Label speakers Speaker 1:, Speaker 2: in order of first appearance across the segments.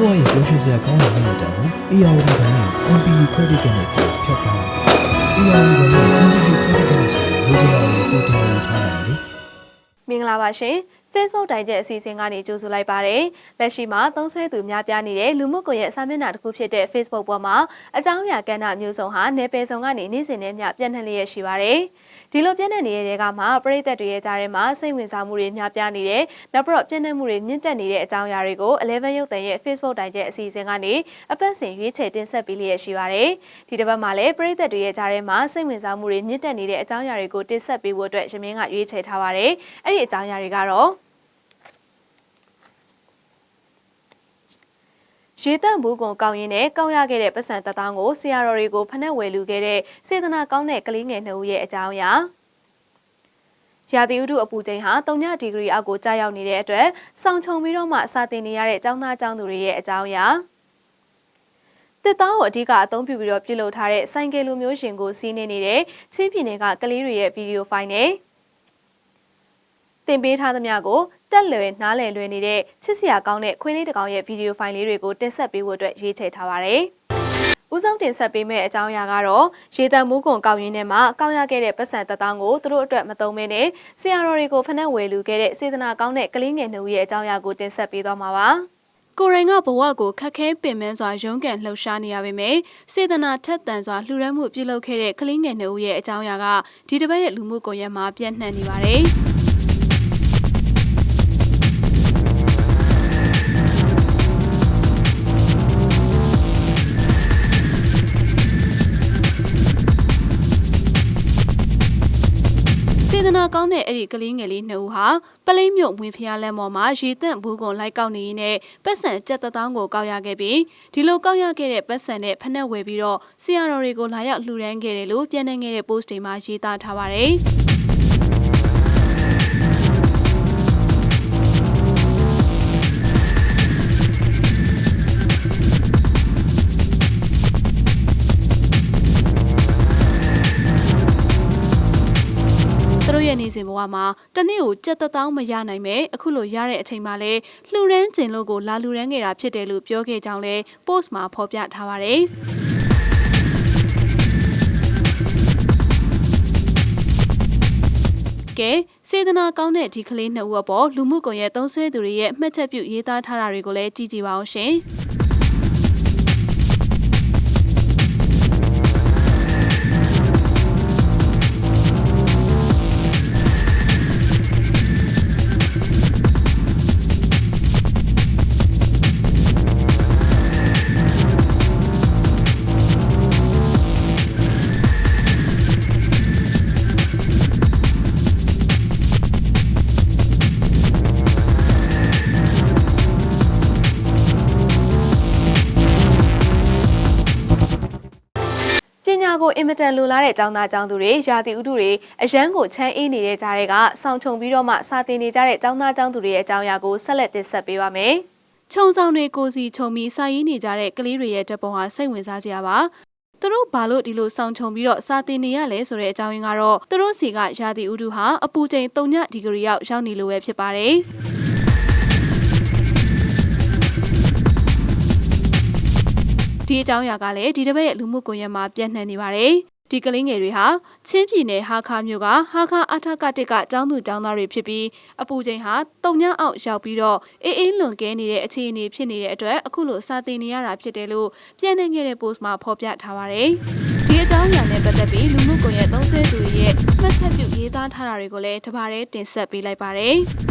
Speaker 1: ဘွားရဲ့ပျော်ရွှင်စရာကောင်းတဲ့နေ့ရက်တောင်ကို ARD ဘဏ်ရဲ့ MPU Credit Card နဲ့အတူဖြတ်ထားလိုက်ပါ ARD ဘဏ်ရဲ့ MPU Credit Card နဲ့ဆိုရင်လိုချင်တာတွေတူတူလေးထားနိုင်တယ်လေ
Speaker 2: မင်္ဂလာပါရှင် Facebook တိုင်ကျက်အစီအစဉ်ကနေကြိုဆိုလိုက်ပါတယ်။လက်ရှိမှာသုံးဆွဲသူများပြားနေတဲ့လူမှုကွန်ရက်စာမျက်နှာတစ်ခုဖြစ်တဲ့ Facebook ပေါ်မှာအကြောင်းအရာကဏ္ဍမျိုးစုံဟာနယ်ပယ်စုံကနေနေ့စဉ်နဲ့မျှပြန့်နှံ့လျက်ရှိပါတယ်။ ဒီလိုပြန့်နှံ့နေတဲ့ကမှပရိသတ်တွေရဲ့ကြားထဲမှာစိတ်ဝင်စားမှုတွေများပြားနေတယ်။နောက်ပြီးတော့ပြန့်နှံ့မှုတွေမြင့်တက်နေတဲ့အကြောင်းအရာတွေကို11ရုပ်သံရဲ့ Facebook တိုင်ကျက်အစီအစဉ်ကနေအပတ်စဉ်ရွေးချယ်တင်ဆက်ပေးလျက်ရှိပါတယ်။ဒီတစ်ပတ်မှာလည်းပရိသတ်တွေရဲ့ကြားထဲမှာစိတ်ဝင်စားမှုတွေမြင့်တက်နေတဲ့အကြောင်းအရာတွေကိုတင်ဆက်ပေးဖို့အတွက်ရမင်းကရွေးချယ်ထားပါတယ်။အဲ့ဒီအကြောင်းအရာတွေကတော့ ရေတန့်ဘူးကွန်ကောင်းရင်နဲ့ကောင်းရခဲ့တဲ့ပတ်စံတသောင်းကိုဆရာတော်တွေကိုဖနှက်ဝယ်လူခဲ့တဲ့စေတနာကောင်းတဲ့ကလေးငယ်နှစ်ဦးရဲ့အကြောင်းအရာရာသီဥတုအပူချိန်ဟာ3ဒီဂရီအောက်ကိုကျရောက်နေတဲ့အတွက်စောင့်ချုံပြီးတော့မှစာတင်နေရတဲ့ကျောင်းသားကျောင်းသူတွေရဲ့အကြောင်းအရာတစ်သားကိုအဓိကအသုံးပြုပြီးတော့ပြုလုပ်ထားတဲ့ဆိုင်ကယ်လိုမျိုးရှင်ကိုစီးနေနေတဲ့ချင်းပြည်နယ်ကကလေးတွေရဲ့ဗီဒီယိုဖိုင်နဲ့ တင်ပေးထားသမျှကိုတက်လွယ်နားလည်လွယ်နေတဲ့ချစ်စရာကောင်းတဲ့ခွေးလေးတစ်ကောင်ရဲ့ဗီဒီယိုဖိုင်လေးတွေကိုတင်ဆက်ပေးဖို့အတွက်ရွေးချယ်ထားပါတယ်။ဦးဆုံးတင်ဆက်ပေးမယ့်အကြောင်းအရာကတော့ရေတံမူးကွန်ကောက်ရင်းထဲမှာကောက်ရခဲ့တဲ့ပတ်စံတထောင်ကိုသူတို့အတွက်မသုံးမင်းနဲ့ဆရာတော်တွေကိုဖနှက်ဝယ်လူခဲ့တဲ့စေတနာကောင်းတဲ့ကလေးငယ်နှစ်ဦးရဲ့အကြောင်းအရာကိုတင်ဆက်ပေးသွားမှာပါ။ကိုရိုင်းကဘဝကိုခက်ခဲပင်ပန်းစွာရုန်းကန်လှုပ်ရှားနေရပေမယ့်စေတနာထက်သန်စွာလှူဒန်းမှုပြုလုပ်ခဲ့တဲ့ကလေးငယ်နှစ်ဦးရဲ့အကြောင်းအရာကဒီတစ်ပတ်ရဲ့လူမှုကွန်ရက်မှာပြန့်နှံ့နေပါတယ်။ နာကောင်းတဲ့အဲ့ဒီကလေးငယ်လေးနှစ်ဦးဟာပလိမ့်မြို့ဝင်ဖျားလမ်းပေါ်မှာရေတန့်ဘူးကွန်လိုက်ကောက်နေရင်းနဲ့ပတ်စံကြက်တသောင်းကိုကောက်ရခဲ့ပြီးဒီလိုကောက်ရခဲ့တဲ့ပတ်စံနဲ့ဖက်နှက်ဝယ်ပြီးတော့ဆရာတော်တွေကိုလာရောက်လှူဒန်းခဲ့တယ်လို့ပြန်နေခဲ့တဲ့ post တွေမှာရေးသားထားပါတယ်။ တို့ရဲ့နေစဉ်ဘဝမှာတနေ့ကိုကြက်သက်တောင်းမရနိုင်မဲ့အခုလိုရတဲ့အချိန်မှာလဲလှူရမ်းကျင်လို့ကိုလာလှူရမ်းခဲ့တာဖြစ်တယ်လို့ပြောခဲ့ကြောင်းလဲ post မှာဖော်ပြထားပါတယ်ကဲစေတနာကောင်းတဲ့ဒီကလေးနှစ်ဦးအပေါ်လူမှုကွန်ရက်သုံးဆွဲသူတွေရဲ့မှတ်ချက်ပြုရေးသားထားတာတွေကိုလည်းကြည့်ကြည့်ပါအောင်ရှင်။ ပညာကိုအင်မတန်လိုလားတဲ့ကျောင်းသားကျောင်းသူတွေရာသီဥတုတွေအရန်ကိုချမ်းအေးနေတဲ့ကြားတွေကဆောင်းချုံပြီးတော့မှစာသင်နေကြတဲ့ကျောင်းသားကျောင်းသူတွေရဲ့အကြောင်းအရာကိုဆက်လက်တင်ဆက်ပေးပါမယ်။ခြုံဆောင်တွေကိုစီခြုံပြီးစာရေးနေကြတဲ့ကလေးတွေရဲ့တပ်ပုံဟာစိတ်ဝင်စားစရာပါ။သူတို့ဘာလို့ဒီလိုစောင့်ချုံပြီးတော့စာတင်နေရလဲဆိုတဲ့အကြောင်းရင်းကတော့သူတို့စီကရာသီဥတုဟာအပူချိန်3ဒီဂရီရောက်ရောက်နေလို့ပဲဖြစ်ပါတယ်။ ဒီအကြောင်းအရာကလည်းဒီတစ်ပတ်ရဲ့လူမှုကွန်ရက်မှာပြန့်နှံ့နေပါတယ်။ဒီကလေးငယ်တွေဟာချင်းပြည်နယ်ဟာခါမြို့ကဟာခါအထကတစ်ကကျောင်းသူကျောင်းသားတွေဖြစ်ပြီးအပူချိန်ဟာတုံညအောက်ရောက်ပြီးတော့အေးအေးလွန်ကဲနေတဲ့အခြေအနေဖြစ်နေတဲ့အတွက်အခုလိုစာသင်နေရတာဖြစ်တယ်လို့ပြန့်နှံ့ခဲ့တဲ့ post မှာဖော်ပြထားပါတယ်။ဒီအကြောင်းအရာနဲ့ပတ်သက်ပြီးလူမှုကွန်ရက်သုံးဆွဲသူတွေရဲ့မှတ်ချက်ပြုရေးသားထားတာတွေကိုလည်းတပါးတည်းတင်ဆက်ပေးလိုက်ပါတယ်။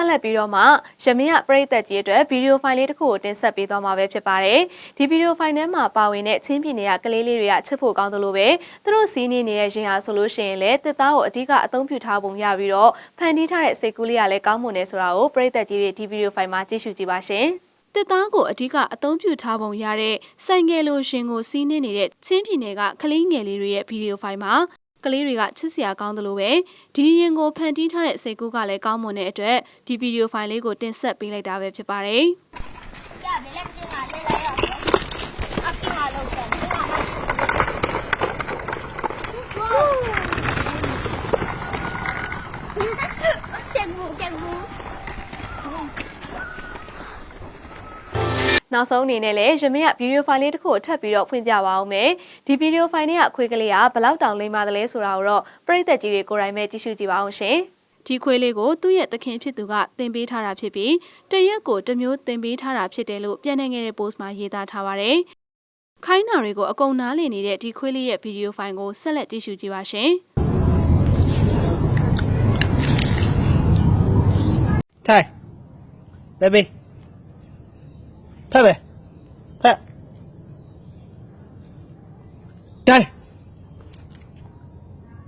Speaker 2: ဆက်လက်ပြီးတော့မှရမင်းကပရိသတ်ကြီးအတွက်ဗီဒီယိုဖိုင်လေးတစ်ခုကိုတင်ဆက်ပေးသွားမှာပဲဖြစ်ပါတယ်။ဒီဗီဒီယိုဖိုင်ထဲမှာပါဝင်တဲ့ချင်းပြည်နယ်ကကလေးလေးတွေကချစ်ဖို့ကောင်းသလိုပဲသူတို့စီးနေနေတဲ့ရင်ဟာဆိုလို့ရှိရင်လည်းတစ်သားကိုအဓိကအသုံးပြုထားပုံရပြီးတော့ဖန်တီးထားတဲ့စိတ်ကူးလေးကလည်းကောင်းမွန်နေဆိုတာကိုပရိသတ်ကြီးတွေဒီဗီဒီယိုဖိုင်မှာကြည့်ရှုကြည့်ပါရှင်။တစ်သားကိုအဓိကအသုံးပြုထားပုံရတဲ့ဆိုင်ငယ်လိုရှင်ကိုစီးနှင်းနေတဲ့ချင်းပြည်နယ်ကကလေးငယ်လေးတွေရဲ့ဗီဒီယိုဖိုင်မှာ ကလေးတွေကချစ်စရာကောင်းတယ်လို့ပဲဒီရင်ကိုဖန်တီးထားတဲ့စိတ်ကူးကလည်းကောင်းမွန်တဲ့အတွက်ဒီဗီဒီယိုဖိုင်လေးကိုတင်ဆက်ပေးလိုက်တာပဲဖြစ်ပါတယ်
Speaker 3: ရဘယ်လက်ကျင်းကလဲလဲရောအကိမလုံးတယ်ဒီမှာတက်ဘူးတက်ဘူး
Speaker 2: နောက်ဆုံးအနေနဲ့လည်းရမင်းကဗီဒီယိုဖိုင်လေးတစ်ခုကိုထပ်ပြီးတော့ဖွင့်ပြပါအောင်မယ်ဒီဗီဒီယိုဖိုင်လေးကခွေးကလေးကဘယ်လောက်တောင်လိမ့်ပါသလဲဆိုတာကိုတော့ပရိသတ်ကြီးတွေကိုယ်တိုင်ပဲကြည့်ရှုကြည့်ပါအောင်ရှင်ဒီခွေးလေးကိုသူ့ရဲ့သခင်ဖြစ်သူကတင်ပေးထားတာဖြစ်ပြီးတရက်ကိုတစ်မျိုးတင်ပေးထားတာဖြစ်တယ်လို့ပြန်နေခဲ့တဲ့ post မှာရေးသားထားပါတယ်ခိုင်းနာတွေကိုအကုန်နားလည်နေတဲ့ဒီခွေးလေးရဲ့ဗီဒီယိုဖိုင်ကိုဆက်လက်ကြည့်ရှုကြည့်ပါရှင်
Speaker 4: ထိုင်ဘယ်ဘေး ဖက်ပဲဖက်တိုင်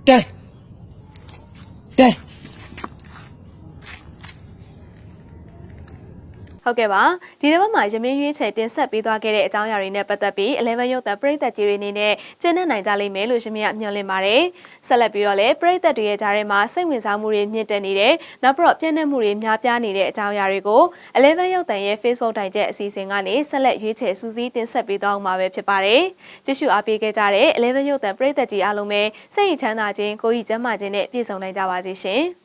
Speaker 4: တိုင်တိုင်
Speaker 2: ဟုတ်ကဲ့ပါဒီတစ်ပတ်မှာရမင်းရွေးချယ်တင်ဆက်ပေးသွားခဲ့တဲ့အကြောင်းအရာတွေနဲ့ပတ်သက်ပြီး11ရုပ်သံပရိသတ်ကြီးတွေအနေနဲ့ကျင်းနေနိုင်ကြလိမ့်မယ်လို့ရမင်းကမျှော်လင့်ပါတယ်ဆက်လက်ပြီးတော့လည်းပရိသတ်တွေရဲ့ကြားထဲမှာစိတ်ဝင်စားမှုတွေမြင့်တက်နေတယ်နောက်ပြီးတော့ပြည့်နှက်မှုတွေများပြားနေတဲ့အကြောင်းအရာတွေကို11ရုပ်သံရဲ့ Facebook တိုင်ချက်အစီအစဉ်ကနေဆက်လက်ရွေးချယ်စူးစီးတင်ဆက်ပေးသွားမှာပဲဖြစ်ပါတယ်ကြည့်ရှုအားပေးခဲ့ကြတဲ့11ရုပ်သံပရိသတ်ကြီးအားလုံးပဲစိတ်ရချမ်းသာခြင်းကိုယ်ကြီးကျန်းမာခြင်းနဲ့ပြည့်စုံနိုင်ကြပါစေရှင်